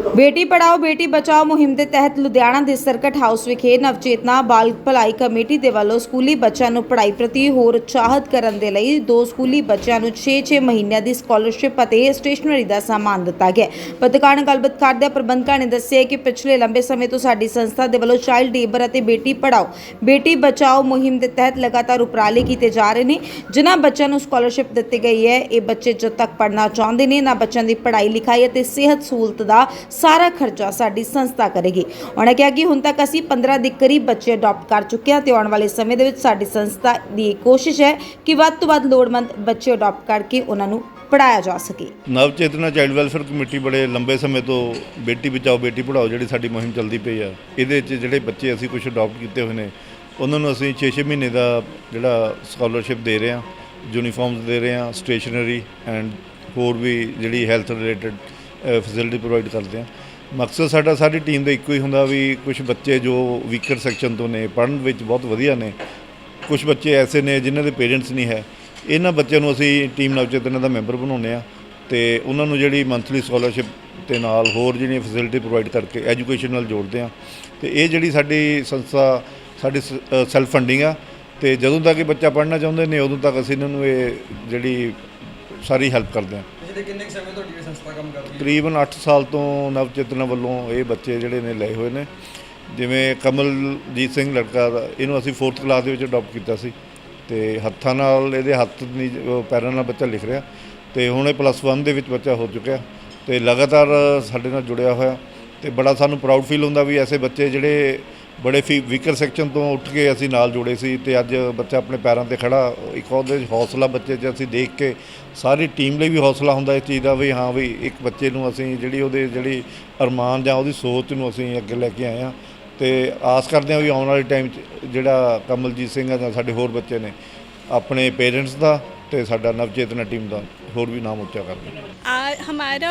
ਬੇਟੀ ਪੜਾਓ, ਬੇਟੀ ਬਚਾਓ ਮੁਹਿੰਮ ਦੇ ਤਹਿਤ ਲੁਧਿਆਣਾ ਦੇ ਸਰਕਟ ਹਾਊਸ ਵਿਖੇ ਨਵਚੇਤਨਾ ਬਾਲ ਭਲਾਈ ਕਮੇਟੀ ਦੇ ਵੱਲੋਂ ਸਕੂਲੀ ਬੱਚਿਆਂ ਨੂੰ ਪੜ੍ਹਾਈ ਪ੍ਰਤੀ ਹੋਰ ਉਤਸ਼ਾਹਤ ਕਰਨ ਦੇ ਲਈ ਦੋ ਸਕੂਲੀ ਬੱਚਿਆਂ ਨੂੰ 6-6 ਮਹੀਨਿਆਂ ਦੀ ਸਕਾਲਰਸ਼ਿਪ ਅਤੇ ਸਟੇਸ਼ਨਰੀ ਦਾ ਸਾਮਾਨ ਦਿੱਤਾ ਗਿਆ ਪੱਤਰਕਾਰ ਨਾਲ ਗੱਲਬਾਤ ਕਰਦਿਆਂ ਪ੍ਰਬੰਧਕਾਂ ਨੇ ਦੱਸਿਆ ਕਿ ਪਿਛਲੇ ਲੰਬੇ ਸਮੇਂ ਤੋਂ ਸਾਡੀ ਸੰਸਥਾ ਦੇ ਵੱਲੋਂ ਚਾਈਲਡ ਲੇਬਰ ਅਤੇ ਬੇਟੀ ਪੜਾਓ, ਬੇਟੀ ਬਚਾਓ ਮੁਹਿੰਮ ਦੇ ਤਹਿਤ ਲਗਾਤਾਰ ਉਪਰਾਲੇ ਕੀਤੇ ਜਾ ਰਹੇ ਨੇ, ਜਿਨ੍ਹਾਂ ਬੱਚਿਆਂ ਨੂੰ ਸਕਾਲਰਸ਼ਿਪ ਦਿੱਤੀ ਗਈ ਹੈ। ਇਹ ਬੱਚੇ ਜਦ ਤੱਕ ਪੜ੍ਹਨਾ ਚਾਹੁੰਦੇ ਨੇ, ਨਾ ਬੱਚਿਆਂ ਦੀ ਪੜ੍ਹਾਈ ਲਿਖਾਈ ਅਤੇ ਸਿਹਤ ਸਹੂਲਤ ਦਾ ਸਾਰਾ ਖਰਚਾ ਸਾਡੀ ਸੰਸਥਾ ਕਰੇਗੀ। ਉਹਨਾਂ ਕਿਹਾ ਕਿ ਹੁਣ ਤੱਕ ਅਸੀਂ 15 ਦੇ ਕਰੀਬ ਬੱਚੇ ਅਡਾਪਟ ਕਰ ਚੁੱਕੇ ਹਾਂ ਤੇ ਆਉਣ ਵਾਲੇ ਸਮੇਂ ਦੇ ਵਿੱਚ ਸਾਡੀ ਸੰਸਥਾ ਦੀ ਇਹ ਕੋਸ਼ਿਸ਼ ਹੈ ਕਿ ਵੱਧ ਤੋਂ ਵੱਧ ਲੋੜਵੰਦ ਬੱਚੇ ਅਡਾਪਟ ਕਰਕੇ ਉਹਨਾਂ ਨੂੰ ਪੜਾਇਆ ਜਾ ਸਕੇ। Nav Chetna child welfare committee ਬੜੇ ਲੰਬੇ ਸਮੇਂ ਤੋਂ ਬੇਟੀ ਬਚਾਓ, ਬੇਟੀ ਪੜਾਓ ਜਿਹੜੀ ਸਾਡੀ ਮੁਹਿੰਮ ਚੱਲਦੀ ਪਈ ਆ, ਇਹਦੇ 'ਚ ਜਿਹੜੇ ਬੱਚੇ ਅਸੀਂ ਕੁਝ ਅਡਾਪਟ ਕੀਤੇ ਹੋਏ ਨੇ, ਉਹਨਾਂ ਨੂੰ ਅਸੀਂ 6-6 ਮਹੀਨੇ ਦਾ ਜਿਹੜਾ ਸਕਾਲਰਸ਼ਿਪ ਦੇ ਰਹੇ ਹਾਂ ਯੂਨੀਫਾਰਮਸ ਦੇ ਰਹੇ ਹਾਂ ਸਟੇਸ਼ਨਰੀ ਐਂਡ ਹੋਰ ਵੀ ਜਿਹੜੀ ਹੈਲਥ ਰਿਲੇਟਡ ਫੈਸਿਲਿਟੀ ਪ੍ਰੋਵਾਈਡ ਕਰਦੇ ਹਾਂ ਮਕਸਦ ਸਾਡਾ ਸਾਡੀ ਟੀਮ ਦਾ ਇੱਕੋ ਹੀ ਹੁੰਦਾ ਵੀ ਕੁਝ ਬੱਚੇ ਜੋ ਵੀਕਰ ਸੈਕਸ਼ਨ ਤੋਂ ਨੇ, ਪੜ੍ਹਨ ਵਿੱਚ ਬਹੁਤ ਵਧੀਆ ਨੇ ਕੁਝ ਬੱਚੇ ਐਸੇ ਨੇ ਜਿਨ੍ਹਾਂ ਦੇ ਪੇਰੈਂਟਸ ਨਹੀਂ ਹੈ। ਇਹਨਾਂ ਬੱਚਿਆਂ ਨੂੰ ਅਸੀਂ ਟੀਮ ਨਵਚੇਤਨਾ ਦਾ ਮੈਂਬਰ ਬਣਾਉਂਦੇ ਆ ਤੇ ਉਹਨਾਂ ਨੂੰ ਜਿਹੜੀ ਮੰਥਲੀ ਸਕਾਲਰਸ਼ਿਪ ਤੇ ਨਾਲ ਹੋਰ ਜਿਹੜੀਆਂ ਫੈਸਿਲਿਟੀ ਪ੍ਰੋਵਾਈਡ ਕਰਕੇ ਐਜੂਕੇਸ਼ਨ ਨਾਲ ਜੋੜਦੇ ਆ। ਤੇ ਇਹ ਜਿਹੜੀ ਸਾਡੀ ਸੰਸਥਾ, ਸਾਡੀ ਸੈਲਫ ਫੰਡਿੰਗ ਆ ਤੇ ਜਦੋਂ ਤੱਕ ਇਹ ਬੱਚਾ ਪੜ੍ਹਨਾ ਚਾਹੁੰਦੇ ਨੇ, ਉਦੋਂ ਤੱਕ ਅਸੀਂ ਇਹਨਾਂ ਨੂੰ ਇਹ ਜਿਹੜੀ ਸਾਰੀ ਹੈਲਪ ਕਰਦੇ ਆ। ਪਿਛਲੇ ਕਿੰਨੇ ਕੁ ਸਮੇਂ ਤੁਹਾਡੀ ਇਹ ਸੰਸਥਾ ਕੰਮ ਕਰਦੀ ਹੈ? ਤਕਰੀਬਨ 8 ਸਾਲ ਤੋਂ ਨਵਚੇਤਨਾ ਵੱਲੋਂ ਇਹ ਬੱਚੇ ਜਿਹੜੇ ਨੇ ਲਏ ਹੋਏ ਨੇ। ਜਿਵੇਂ ਕਮਲਜੀਤ ਸਿੰਘ ਲੜਕਾ ਦਾ, ਇਹਨੂੰ ਅਸੀਂ 4th ਕਲਾਸ ਦੇ ਵਿੱਚ ਅਡਾਪਟ ਕੀਤਾ ਸੀ ਤੇ ਹੱਥਾਂ ਨਾਲ ਇਹਦੇ ਹੱਥ ਨਹੀਂ ਪੈਰਾਂ ਨਾਲ ਬੱਚਾ ਲਿਖ ਰਿਹਾ ਤੇ ਹੁਣ ਇਹ ਪਲੱਸ 1 ਦੇ ਵਿੱਚ ਬੱਚਾ ਹੋ ਚੁੱਕਿਆ ਤੇ ਲਗਾਤਾਰ ਸਾਡੇ ਨਾਲ ਜੁੜਿਆ ਹੋਇਆ ਤੇ ਬੜਾ ਸਾਨੂੰ ਪ੍ਰਾਊਡ ਫੀਲ ਹੁੰਦਾ ਵੀ ਐਸੇ ਬੱਚੇ ਜਿਹੜੇ ਬੜੇ ਫੀ ਵੀਕਰ ਸੈਕਸ਼ਨ ਤੋਂ ਉੱਠ ਕੇ ਅਸੀਂ ਨਾਲ ਜੁੜੇ ਸੀ ਤੇ ਅੱਜ ਬੱਚਾ ਆਪਣੇ ਪੈਰਾਂ ਤੇ ਖੜਾ, ਇੱਕ ਉਹਦੇ ਹੌਸਲਾ ਬੱਚੇ 'ਚ ਅਸੀਂ ਦੇਖ ਕੇ ਸਾਰੀ ਟੀਮ ਲਈ ਵੀ ਹੌਸਲਾ ਹੁੰਦਾ ਇਸ ਚੀਜ਼ ਦਾ ਵੀ ਹਾਂ ਵੀ ਇੱਕ ਬੱਚੇ ਨੂੰ ਅਸੀਂ ਜਿਹੜੀ ਉਹਦੇ ਜਿਹੜੀ ਅਰਮਾਨ ਜਾਂ ਉਹਦੀ ਸੋਚ ਨੂੰ ਅਸੀਂ ਅੱਗੇ ਲੈ ਕੇ ਆਏ ਹਾਂ ਤੇ ਆਸ ਕਰਦੇ ਹਾਂ ਵੀ ਆਉਣ ਵਾਲੇ ਟਾਈਮ 'ਚ ਜਿਹੜਾ ਕਮਲਜੀਤ ਸਿੰਘ ਆ ਜਾਂ ਸਾਡੇ ਹੋਰ ਬੱਚੇ ਨੇ, ਆਪਣੇ ਪੇਰੈਂਟਸ ਦਾ ਤੇ ਸਾਡਾ ਨਵਚੇਤਨਾ ਟੀਮ ਦਾ ਹੋਰ ਵੀ ਨਾਮ ਉੱਚਾ ਕਰਦੇ आ, हमारा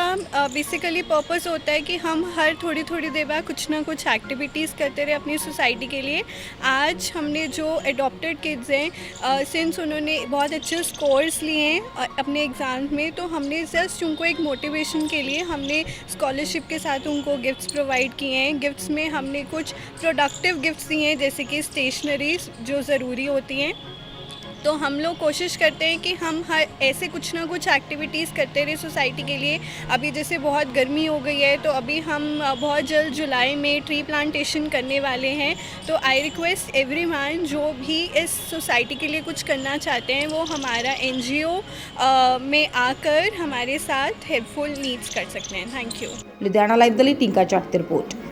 बेसिकली पर्पस होता है कि हम हर थोड़ी थोड़ी देर बाद कुछ ना कुछ एक्टिविटीज़ करते रहे अपनी सोसाइटी के लिए आज हमने जो अडॉप्टेड किड्स हैं सिंस उन्होंने बहुत अच्छे स्कोर्स लिए हैं अ, अपने एग्ज़ाम में तो हमने जस्ट उनको एक मोटिवेशन के लिए हमने स्कॉलरशिप के साथ उनको गिफ्ट्स प्रोवाइड किए हैं गिफ्ट्स में हमने कुछ प्रोडक्टिव गिफ्ट्स दिए हैं जैसे कि स्टेशनरीज जो ज़रूरी होती हैं तो हम लोग कोशिश करते हैं कि हम हर ऐसे कुछ ना कुछ एक्टिविटीज़ करते रहे सोसाइटी के लिए। अभी जैसे बहुत गर्मी हो गई है तो अभी हम बहुत जल्द जुलाई में ट्री प्लांटेशन करने वाले हैं। तो आई रिक्वेस्ट एवरी जो भी इस सोसाइटी के लिए कुछ करना चाहते हैं, वो हमारा एनजीओ में आकर हमारे साथ हेल्पफुल नीड्स कर सकते हैं। थैंक यू लुधियाना लाइव दली टिंका चौक रिपोर्ट।